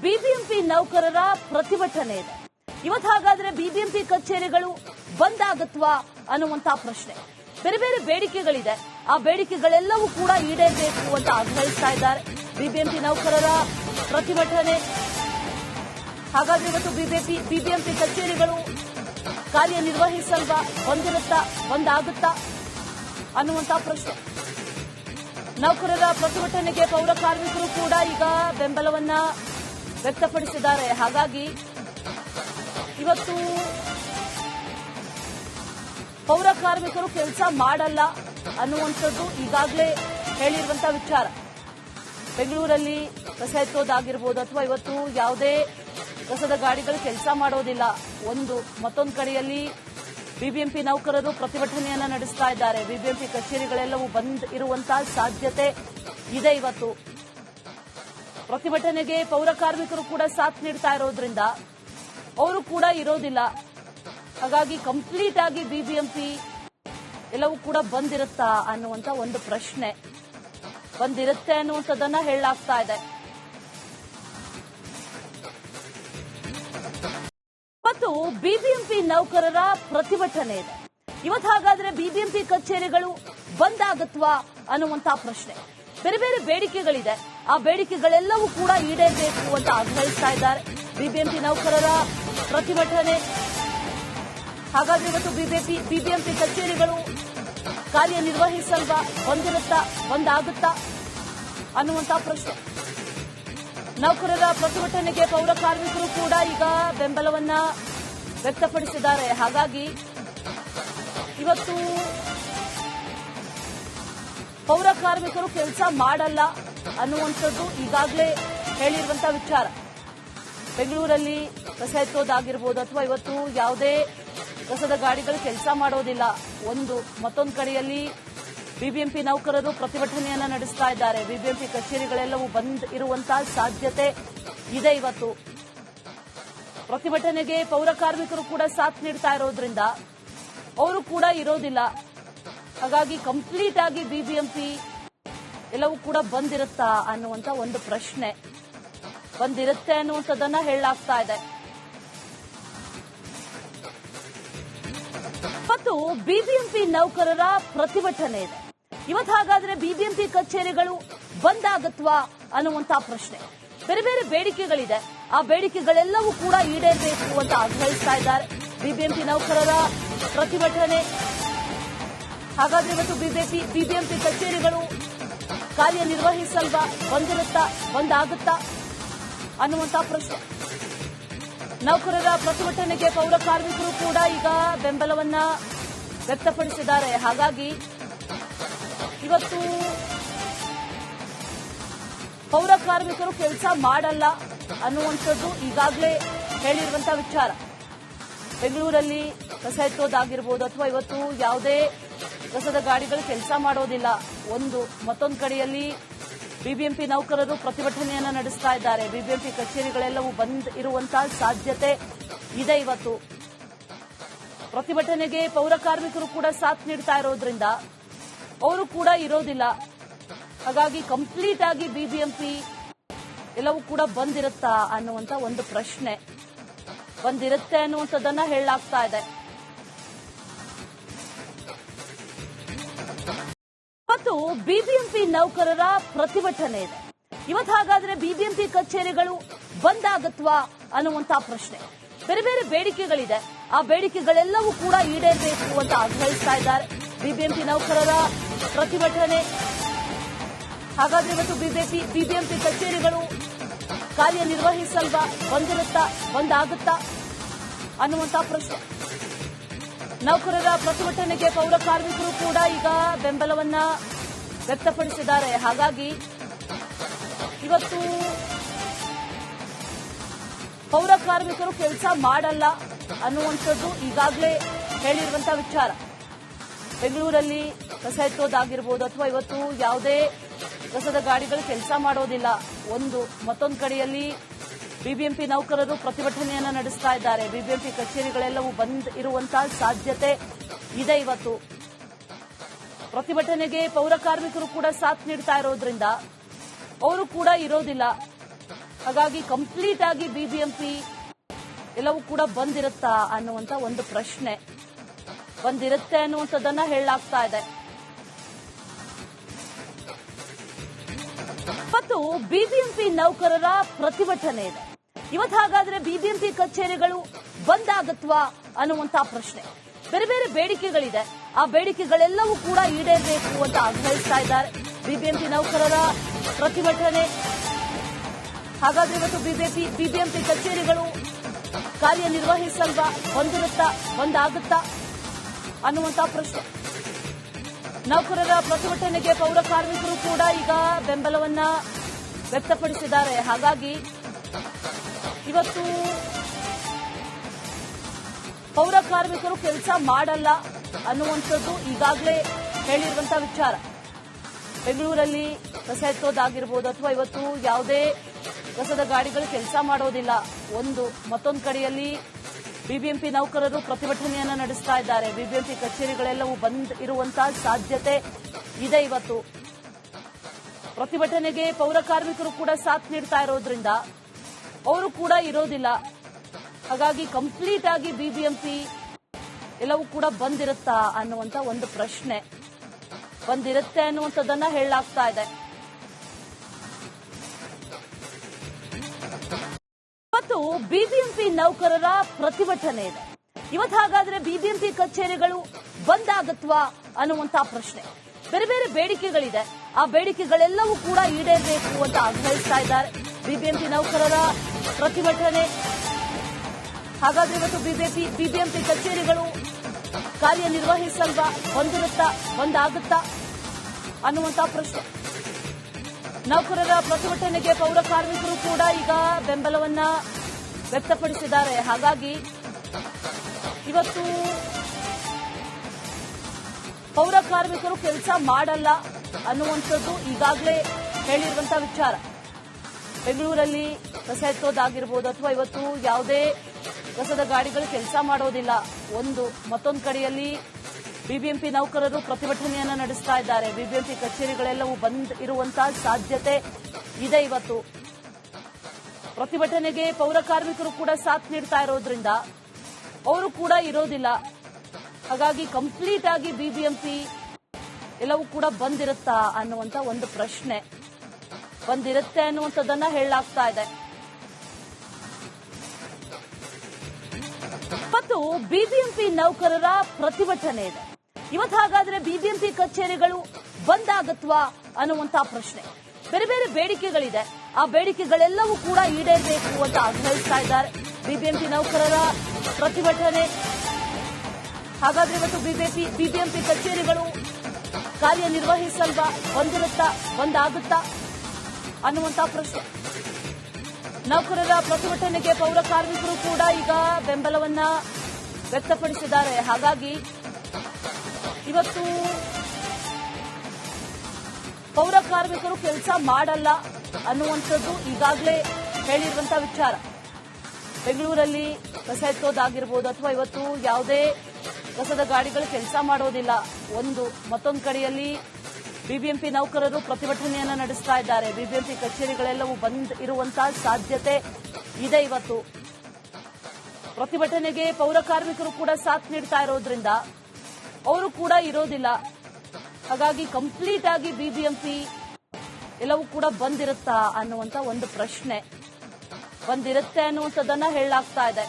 BBMP ನೌಕರರ ಪ್ರತಿಭಟನೆ ಇದೆ. ಇವತ್ತು ಹಾಗಾದ್ರೆ ಬಿಬಿಎಂಪಿ ಕಚೇರಿಗಳು ಬಂದ್ ಆಗತ್ವಾ ಅನ್ನುವಂತ ಪ್ರಶ್ನೆ. ಬೇರೆ ಬೇರೆ ಬೇಡಿಕೆಗಳಿದೆ. ಆ ಬೇಡಿಕೆಗಳೆಲ್ಲವೂ ಕೂಡ ಈಡೇರಬೇಕು ಅಂತ ಆಗ್ರಹಿಸ್ತಾ ಇದ್ದಾರೆ ಬಿಬಿಎಂಪಿ ನೌಕರರ ಪ್ರತಿಭಟನೆ. ಹಾಗಾದ್ರೆ ಇವತ್ತು ಬಿಬಿಎಂಪಿ ಬಿಬಿಎಂಪಿ ಕಚೇರಿಗಳು ಕಾರ್ಯನಿರ್ವಹಿಸಲ್ವಾ? ಬಂದಿರುತ್ತಾ? ಬಂದಾಗುತ್ತಾ? ಅನ್ನುವಂತ ಪ್ರಶ್ನೆ. ನೌಕರರ ಪ್ರತಿಭಟನೆಗೆ ಪೌರ ಕಾರ್ಮಿಕರು ಕೂಡ ಈಗ ಬೆಂಬಲವನ್ನ ವ್ಯಕ್ತಪಡಿಸಿದ್ದಾರೆ. ಹಾಗಾಗಿ ಇವತ್ತು ಪೌರ ಕಾರ್ಮಿಕರು ಕೆಲಸ ಮಾಡಲ್ಲ ಅನ್ನುವಂಥದ್ದು ಈಗಾಗಲೇ ಹೇಳಿರುವಂತಹ ವಿಚಾರ. ಬೆಂಗಳೂರಲ್ಲಿ ಕಸ ಎತ್ತೋದಾಗಿರ್ಬೋದು ಅಥವಾ ಇವತ್ತು ಯಾವುದೇ ಕಸದ ಗಾಡಿಗಳು ಕೆಲಸ ಮಾಡೋದಿಲ್ಲ. ಒಂದು ಮತ್ತೊಂದು ಕಡೆಯಲ್ಲಿ ಬಿಬಿಎಂಪಿ ನೌಕರರು ಪ್ರತಿಭಟನೆಯನ್ನು ನಡೆಸ್ತಾ ಇದ್ದಾರೆ. ಬಿಬಿಎಂಪಿ ಕಚೇರಿಗಳೆಲ್ಲವೂ ಬಂದ್ ಇರುವಂತಹ ಸಾಧ್ಯತೆ ಇದೆ ಇವತ್ತು. ಪ್ರತಿಭಟನೆಗೆ ಪೌರ ಕಾರ್ಮಿಕರು ಕೂಡ ಸಾಥ್ ನೀಡ್ತಾ ಇರೋದ್ರಿಂದ ಅವರು ಕೂಡ ಇರೋದಿಲ್ಲ. ಹಾಗಾಗಿ ಕಂಪ್ಲೀಟ್ ಆಗಿ ಬಿಬಿಎಂಪಿ ಎಲ್ಲವೂ ಕೂಡ ಬಂದಿರುತ್ತಾ ಅನ್ನುವಂತ ಒಂದು ಪ್ರಶ್ನೆ ಬಂದಿರುತ್ತೆ ಅನ್ನುವಂಥದ್ದನ್ನ ಹೇಳಲಾಗ್ತಾ ಇದೆ. ಮತ್ತು ಬಿಬಿಎಂಪಿ ನೌಕರರ ಪ್ರತಿಭಟನೆ ಇದೆ. ಇವತ್ತು ಹಾಗಾದ್ರೆ ಬಿಬಿಎಂಪಿ ಕಚೇರಿಗಳು ಬಂದ್ ಆಗತ್ವಾ ಅನ್ನುವಂತ ಪ್ರಶ್ನೆ. ಬೇರೆ ಬೇರೆ ಬೇಡಿಕೆಗಳಿದೆ. ಆ ಬೇಡಿಕೆಗಳೆಲ್ಲವೂ ಕೂಡ ಈಡೇರಬೇಕು ಅಂತ ಆಗ್ರಹಿಸ್ತಾ ಇದ್ದಾರೆ. ಬಿಬಿಎಂಪಿ ನೌಕರರ ಪ್ರತಿಭಟನೆ. ಹಾಗಾದ್ರೆ ಇವತ್ತು ಬಿಬಿಎಂಪಿ ಬಿಬಿಎಂಪಿ ಕಚೇರಿಗಳು ಕಾರ್ಯನಿರ್ವಹಿಸಲ್ವಾ? ಒಂದಿರುತ್ತಾ? ಒಂದಾಗುತ್ತಾ? ಅನ್ನುವಂತ ಪ್ರಶ್ನೆ. ನೌಕರರ ಪ್ರತಿಭಟನೆಗೆ ಪೌರ ಕಾರ್ಮಿಕರು ಕೂಡ ಈಗ ಬೆಂಬಲವನ್ನ ವ್ಯಕ್ತಪಡಿಸಿದ್ದಾರೆ. ಹಾಗಾಗಿ ಇವತ್ತು ಪೌರ ಕಾರ್ಮಿಕರು ಕೆಲಸ ಮಾಡಲ್ಲ. ಅನ್ನುವಂಥದ್ದು ಈಗಾಗಲೇ ಹೇಳಿರುವಂತಹ ವಿಚಾರ. ಬೆಂಗಳೂರಲ್ಲಿ ಕಸ ಎತ್ತೋದಾಗಿರ್ಬೋದು ಅಥವಾ ಇವತ್ತು ಯಾವುದೇ ಕಸದ ಗಾಡಿಗಳು ಕೆಲಸ ಮಾಡೋದಿಲ್ಲ. ಒಂದು ಮತ್ತೊಂದು ಕಡೆಯಲ್ಲಿ ಬಿಬಿಎಂಪಿ ನೌಕರರು ಪ್ರತಿಭಟನೆಯನ್ನ ನಡೆಸ್ತಾ ಇದ್ದಾರೆ. ಬಿಬಿಎಂಪಿ ಕಚೇರಿಗಳೆಲ್ಲವೂ ಬಂದ್ ಇರುವಂತಹ ಸಾಧ್ಯತೆ ಇದೆ ಇವತ್ತು. ಪ್ರತಿಭಟನೆಗೆ ಪೌರ ಕಾರ್ಮಿಕರು ಕೂಡ ಸಾಥ್ ನೀಡ್ತಾ ಇರೋದ್ರಿಂದ ಅವರು ಕೂಡ ಇರೋದಿಲ್ಲ. ಹಾಗಾಗಿ ಕಂಪ್ಲೀಟ್ ಆಗಿ ಬಿಬಿಎಂಪಿ ಎಲ್ಲವೂ ಕೂಡ ಬಂದಿರುತ್ತಾ ಅನ್ನುವಂತ ಒಂದು ಪ್ರಶ್ನೆ ಬಂದಿರುತ್ತೆ ಅನ್ನುವಂಥದ್ದನ್ನ ಹೇಳಲಾಗ್ತಾ ಇದೆ. ಮತ್ತು ಬಿಬಿಎಂಪಿ ನೌಕರರ ಪ್ರತಿಭಟನೆ ಇದೆ. ಇವತ್ತು ಹಾಗಾದ್ರೆ ಬಿಬಿಎಂಪಿ ಕಚೇರಿಗಳು ಬಂದ್ ಆಗತ್ವಾ ಅನ್ನುವಂತ ಪ್ರಶ್ನೆ. ಬೇರೆ ಬೇರೆ ಬೇಡಿಕೆಗಳಿದೆ. ಆ ಬೇಡಿಕೆಗಳೆಲ್ಲವೂ ಕೂಡ ಈಡೇರಬೇಕು ಅಂತ ಆಗ್ರಹಿಸ್ತಾ ಇದ್ದಾರೆ ಬಿಬಿಎಂಪಿ ನೌಕರರ ಪ್ರತಿಭಟನೆ. ಹಾಗಾದ್ರೆ ಇವತ್ತು ಬಿಬಿಎಂಪಿ ಬಿಬಿಎಂಪಿ ಕಚೇರಿಗಳು ಕಾರ್ಯನಿರ್ವಹಿಸಲ್ವಾ? ಹೊಂದಿರುತ್ತಾ ಒಂದಾಗುತ್ತಾ? ಅನ್ನುವಂತ ಪ್ರಶ್ನೆ. ನೌಕರರ ಪ್ರತಿಭಟನೆಗೆ ಪೌರ ಕಾರ್ಮಿಕರು ಕೂಡ ಈಗ ಬೆಂಬಲವನ್ನ ವ್ಯಕ್ತಪಡಿಸಿದ್ದಾರೆ. ಹಾಗಾಗಿ ಇವತ್ತು ಪೌರ ಕಾರ್ಮಿಕರು ಕೆಲಸ ಮಾಡಲ್ಲ ಅನ್ನುವಂಥದ್ದು ಈಗಾಗಲೇ ಹೇಳಿರುವಂತಹ ವಿಚಾರ. ಬೆಂಗಳೂರಲ್ಲಿ ಕಸ ಎತ್ತೋದಾಗಿರ್ಬೋದು ಅಥವಾ ಇವತ್ತು ಯಾವುದೇ ಕಸದ ಗಾಡಿಗಳು ಕೆಲಸ ಮಾಡೋದಿಲ್ಲ. ಒಂದು, ಮತ್ತೊಂದು ಕಡೆಯಲ್ಲಿ ಬಿಬಿಎಂಪಿ ನೌಕರರು ಪ್ರತಿಭಟನೆಯನ್ನು ನಡೆಸ್ತಾ ಇದ್ದಾರೆ. ಬಿಬಿಎಂಪಿ ಕಚೇರಿಗಳೆಲ್ಲವೂ ಬಂದ್ ಇರುವಂತಹ ಸಾಧ್ಯತೆ ಇದೆ ಇವತ್ತು. ಪ್ರತಿಭಟನೆಗೆ ಪೌರ ಕಾರ್ಮಿಕರು ಕೂಡ ಸಾಥ್ ನೀಡ್ತಾ ಇರೋದ್ರಿಂದ ಅವರು ಕೂಡ ಇರೋದಿಲ್ಲ. ಹಾಗಾಗಿ ಕಂಪ್ಲೀಟ್ ಆಗಿ ಬಿಬಿಎಂಪಿ ಎಲ್ಲವೂ ಕೂಡ ಬಂದಿರುತ್ತಾ ಅನ್ನುವಂತ ಒಂದು ಪ್ರಶ್ನೆ ಬಂದಿರುತ್ತೆ ಅನ್ನುವಂಥದ್ದನ್ನ ಹೇಳಲಾಗ್ತಾ ಇದೆ. ಬಿಬಿಎಂಪಿ ನೌಕರರ ಪ್ರತಿಭಟನೆ ಇದೆ. ಇವತ್ತು ಹಾಗಾದ್ರೆ ಬಿಬಿಎಂಪಿ ಕಚೇರಿಗಳು ಬಂದ್ ಆಗತ್ವಾ ಅನ್ನುವಂತ ಪ್ರಶ್ನೆ. ಬೇರೆ ಬೇರೆ ಬೇಡಿಕೆಗಳಿದೆ. ಆ ಬೇಡಿಕೆಗಳೆಲ್ಲವೂ ಕೂಡ ಈಡೇರಬೇಕು ಅಂತ ಆಗ್ರಹಿಸ್ತಾ ಇದ್ದಾರೆ ಬಿಬಿಎಂಪಿ ನೌಕರರ ಪ್ರತಿಭಟನೆ. ಹಾಗಾದ್ರೆ ಇವತ್ತು ಬಿಬಿಎಂಪಿ ಬಿಬಿಎಂಪಿ ಕಚೇರಿಗಳು ಕಾರ್ಯನಿರ್ವಹಿಸಲ್ವಾ? ಬಂದಿರುತ್ತಾ? ಬಂದಾಗುತ್ತಾ? ಅನ್ನುವಂತ ಪ್ರಶ್ನೆ. ನೌಕರರ ಪ್ರತಿಭಟನೆಗೆ ಪೌರ ಕಾರ್ಮಿಕರು ಕೂಡ ಈಗ ಬೆಂಬಲವನ್ನ ವ್ಯಕ್ತಪಡಿಸಿದ್ದಾರೆ. ಹಾಗಾಗಿ ಇವತ್ತು ಪೌರ ಕಾರ್ಮಿಕರು ಕೆಲಸ ಮಾಡಲ್ಲ ಅನ್ನುವಂಥದ್ದು ಈಗಾಗಲೇ ಹೇಳಿರುವಂತಹ ವಿಚಾರ. ಬೆಂಗಳೂರಲ್ಲಿ ಕಸ ಎತ್ತೋದಾಗಿರ್ಬೋದು ಅಥವಾ ಇವತ್ತು ಯಾವುದೇ ಕಸದ ಗಾಡಿಗಳು ಕೆಲಸ ಮಾಡೋದಿಲ್ಲ. ಒಂದು ಮತ್ತೊಂದು ಕಡೆಯಲ್ಲಿ ಬಿಬಿಎಂಪಿ ನೌಕರರು ಪ್ರತಿಭಟನೆಯನ್ನು ನಡೆಸ್ತಾ ಇದ್ದಾರೆ. ಬಿಬಿಎಂಪಿ ಕಚೇರಿಗಳೆಲ್ಲವೂ ಬಂದ್ ಇರುವಂತಹ ಸಾಧ್ಯತೆ ಇದೆ ಇವತ್ತು. ಪ್ರತಿಭಟನೆಗೆ ಪೌರ ಕಾರ್ಮಿಕರು ಕೂಡ ಸಾಥ್ ನೀಡ್ತಾ ಇರೋದ್ರಿಂದ ಅವರು ಕೂಡ ಇರೋದಿಲ್ಲ. ಹಾಗಾಗಿ ಕಂಪ್ಲೀಟ್ ಆಗಿ ಬಿಬಿಎಂಪಿ ಎಲ್ಲವೂ ಕೂಡ ಬಂದಿರುತ್ತಾ ಅನ್ನುವಂತ ಒಂದು ಪ್ರಶ್ನೆ ಬಂದಿರುತ್ತೆ ಅನ್ನುವಂಥದ್ದನ್ನ ಹೇಳಲಾಗ್ತಾ ಇದೆ. ಮತ್ತು ಬಿಬಿಎಂಪಿ ನೌಕರರ ಪ್ರತಿಭಟನೆ ಇದೆ. ಇವತ್ತು ಹಾಗಾದ್ರೆ ಬಿಬಿಎಂಪಿ ಕಚೇರಿಗಳು ಬಂದ್ ಆಗತ್ವಾ ಅನ್ನುವಂತ ಪ್ರಶ್ನೆ. ಬೇರೆ ಬೇರೆ ಬೇಡಿಕೆಗಳಿದೆ. ಆ ಬೇಡಿಕೆಗಳೆಲ್ಲವೂ ಕೂಡ ಈಡೇರಬೇಕು ಅಂತ ಆಗ್ರಹಿಸ್ತಾ ಇದ್ದಾರೆ. ಬಿಬಿಎಂಪಿ ನೌಕರರ ಪ್ರತಿಭಟನೆ. ಹಾಗಾದ್ರೆ ಇವತ್ತು ಬಿಜೆಪಿ ಬಿಬಿಎಂಪಿ ಕಚೇರಿಗಳು ಕಾರ್ಯನಿರ್ವಹಿಸಲ್ವಾ? ಹೊಂದಿರುತ್ತಾ ಒಂದಾಗುತ್ತಾ? ಅನ್ನುವಂತ ಪ್ರಶ್ನೆ. ನೌಕರರ ಪ್ರತಿಭಟನೆಗೆ ಪೌರ ಕಾರ್ಮಿಕರು ಕೂಡ ಈಗ ಬೆಂಬಲವನ್ನ ವ್ಯಕ್ತಪಡಿಸಿದ್ದಾರೆ. ಹಾಗಾಗಿ ಇವತ್ತು ಪೌರ ಕಾರ್ಮಿಕರು ಕೆಲಸ ಮಾಡಲ್ಲ. ಅನ್ನುವಂಥದ್ದು ಈಗಾಗಲೇ ಹೇಳಿರುವಂತಹ ವಿಚಾರ. ಬೆಂಗಳೂರಲ್ಲಿ ಕಸ ಎತ್ತೋದಾಗಿರ್ಬೋದು ಅಥವಾ ಇವತ್ತು ಯಾವುದೇ ಕಸದ ಗಾಡಿಗಳು ಕೆಲಸ ಮಾಡೋದಿಲ್ಲ. ಒಂದು, ಮತ್ತೊಂದು ಕಡೆಯಲ್ಲಿ ಬಿಬಿಎಂಪಿ ನೌಕರರು ಪ್ರತಿಭಟನೆಯನ್ನು ನಡೆಸ್ತಾ ಇದ್ದಾರೆ. ಬಿಬಿಎಂಪಿ ಕಚೇರಿಗಳೆಲ್ಲವೂ ಬಂದ್ ಇರುವಂತಹ ಸಾಧ್ಯತೆ ಇದೆ ಇವತ್ತು. ಪ್ರತಿಭಟನೆಗೆ ಪೌರ ಕಾರ್ಮಿಕರು ಕೂಡ ಸಾಥ್ ನೀಡ್ತಾ ಇರೋದ್ರಿಂದ ಅವರು ಕೂಡ ಇರೋದಿಲ್ಲ. ಹಾಗಾಗಿ ಕಂಪ್ಲೀಟ್ ಆಗಿ ಬಿಬಿಎಂಪಿ ಎಲ್ಲವೂ ಕೂಡ ಬಂದಿರುತ್ತಾ ಅನ್ನುವಂತ ಒಂದು ಪ್ರಶ್ನೆ ಬಂದಿರುತ್ತೆ ಅನ್ನುವಂಥದ್ದನ್ನ ಹೇಳಲಾಗ್ತಾ ಇದೆ. ಇವತ್ತು ಬಿಬಿಎಂಪಿ ನೌಕರರ ಪ್ರತಿಭಟನೆ ಇದೆ. ಇವತ್ತು ಹಾಗಾದ್ರೆ ಬಿಬಿಎಂಪಿ ಕಚೇರಿಗಳು ಬಂದ್ ಆಗತ್ವಾ ಅನ್ನುವಂತ ಪ್ರಶ್ನೆ. ಬೇರೆ ಬೇರೆ ಬೇಡಿಕೆಗಳಿದೆ. ಆ ಬೇಡಿಕೆಗಳೆಲ್ಲವೂ ಕೂಡ ಈಡೇರಬೇಕು ಅಂತ ಆಗ್ರಹಿಸ್ತಾ ಇದ್ದಾರೆ ಬಿಬಿಎಂಪಿ ನೌಕರರ ಪ್ರತಿಭಟನೆ. ಹಾಗಾದ್ರೆ ಇವತ್ತು ಬಿಬಿಎಂಪಿ ಬಿಬಿಎಂಪಿ ಕಚೇರಿಗಳು ಕಾರ್ಯನಿರ್ವಹಿಸಲ್ವಾ? ಹೊಂದಿರುತ್ತಾ ಒಂದಾಗುತ್ತಾ? ಅನ್ನುವಂತ ಪ್ರಶ್ನೆ. ನೌಕರರ ಪ್ರತಿಭಟನೆಗೆ ಪೌರ ಕಾರ್ಮಿಕರು ಕೂಡ ಈಗ ಬೆಂಬಲವನ್ನ ವ್ಯಕ್ತಪಡಿಸಿದ್ದಾರೆ. ಹಾಗಾಗಿ ಇವತ್ತು ಪೌರ ಕಾರ್ಮಿಕರು ಕೆಲಸ ಮಾಡಲ್ಲ ಅನ್ನುವಂಥದ್ದು ಈಗಾಗಲೇ ಹೇಳಿರುವಂತಹ ವಿಚಾರ. ಬೆಂಗಳೂರಲ್ಲಿ ಕಸ ಎತ್ತೋದಾಗಿರ್ಬೋದು ಅಥವಾ ಇವತ್ತು ಯಾವುದೇ ಕಸದ ಗಾಡಿಗಳು ಕೆಲಸ ಮಾಡೋದಿಲ್ಲ. ಒಂದು, ಮತ್ತೊಂದು ಕಡೆಯಲ್ಲಿ ಬಿಬಿಎಂಪಿ ನೌಕರರು ಪ್ರತಿಭಟನೆಯನ್ನು ನಡೆಸ್ತಾ ಇದ್ದಾರೆ. ಬಿಬಿಎಂಪಿ ಕಚೇರಿಗಳೆಲ್ಲವೂ ಬಂದ್ ಇರುವಂತಹ ಸಾಧ್ಯತೆ ಇದೆ ಇವತ್ತು. ಪ್ರತಿಭಟನೆಗೆ ಪೌರ ಕಾರ್ಮಿಕರು ಕೂಡ ಸಾಥ್ ನೀಡ್ತಾ ಇರೋದ್ರಿಂದ ಅವರು ಕೂಡ ಇರೋದಿಲ್ಲ. ಹಾಗಾಗಿ ಕಂಪ್ಲೀಟ್ ಆಗಿ ಬಿಬಿಎಂಪಿ ಎಲ್ಲವೂ ಕೂಡ ಬಂದಿರುತ್ತಾ ಅನ್ನುವಂತ ಒಂದು ಪ್ರಶ್ನೆ ಬಂದಿರುತ್ತೆ ಅನ್ನುವಂಥದ್ದನ್ನ ಹೇಳಲಾಗ್ತಾ ಇದೆ. ಮತ್ತು ಬಿಬಿಎಂಪಿ ನೌಕರರ ಪ್ರತಿಭಟನೆ ಇದೆ. ಇವತ್ತು ಹಾಗಾದ್ರೆ ಬಿಬಿಎಂಪಿ ಕಚೇರಿಗಳು ಬಂದ್ ಆಗತ್ವಾ ಅನ್ನುವಂತ ಪ್ರಶ್ನೆ. ಬೇರೆ ಬೇರೆ ಬೇಡಿಕೆಗಳಿದೆ. ಆ ಬೇಡಿಕೆಗಳೆಲ್ಲವೂ ಕೂಡ ಈಡೇರಬೇಕು ಅಂತ ಆಗ್ರಹಿಸ್ತಾ ಇದ್ದಾರೆ ಬಿಬಿಎಂಪಿ ನೌಕರರ ಪ್ರತಿಭಟನೆ. ಹಾಗಾದ್ರೆ ಇವತ್ತು ಬಿಜೆಪಿ ಬಿಬಿಎಂಪಿ ಕಚೇರಿಗಳು ಕಾರ್ಯನಿರ್ವಹಿಸಲ್ವಾ? ಬಂದಿರುತ್ತಾ? ಬಂದಾಗುತ್ತಾ? ಅನ್ನುವಂತ ಪ್ರಶ್ನೆ. ನೌಕರರ ಪ್ರತಿಭಟನೆಗೆ ಪೌರ ಕಾರ್ಮಿಕರು ಕೂಡ ಈಗ ಬೆಂಬಲವನ್ನ ವ್ಯಕ್ತಪಡಿಸಿದ್ದಾರೆ. ಹಾಗಾಗಿ ಇವತ್ತು ಪೌರ ಕಾರ್ಮಿಕರು ಕೆಲಸ ಮಾಡಲ್ಲ ಅನ್ನುವಂಥದ್ದು ಈಗಾಗಲೇ ಹೇಳಿರುವಂತಹ ವಿಚಾರ. ಬೆಂಗಳೂರಲ್ಲಿ ಕಸ ಎತ್ತೋದಾಗಿರ್ಬೋದು ಅಥವಾ ಇವತ್ತು ಯಾವುದೇ ಕಸದ ಗಾಡಿಗಳು ಕೆಲಸ ಮಾಡೋದಿಲ್ಲ. ಒಂದು ಮತ್ತೊಂದು ಕಡೆಯಲ್ಲಿ ಬಿಬಿಎಂಪಿ ನೌಕರರು ಪ್ರತಿಭಟನೆಯನ್ನು ನಡೆಸ್ತಾ ಇದ್ದಾರೆ. ಬಿಬಿಎಂಪಿ ಕಚೇರಿಗಳೆಲ್ಲವೂ ಬಂದ್ ಇರುವಂತಹ ಸಾಧ್ಯತೆ ಇದೆ ಇವತ್ತು. ಪ್ರತಿಭಟನೆಗೆ ಪೌರ ಕಾರ್ಮಿಕರು ಕೂಡ ಸಾಥ್ ನೀಡ್ತಾ ಇರೋದ್ರಿಂದ ಅವರು ಕೂಡ ಇರೋದಿಲ್ಲ. ಹಾಗಾಗಿ ಕಂಪ್ಲೀಟ್ ಆಗಿ ಬಿಬಿಎಂಪಿ ಎಲ್ಲವೂ ಕೂಡ ಬಂದಿರುತ್ತಾ ಅನ್ನುವಂತ ಒಂದು ಪ್ರಶ್ನೆ ಬಂದಿರುತ್ತೆ ಅನ್ನುವಂಥದ್ದನ್ನ ಹೇಳಲಾಗ್ತಾ ಇದೆ.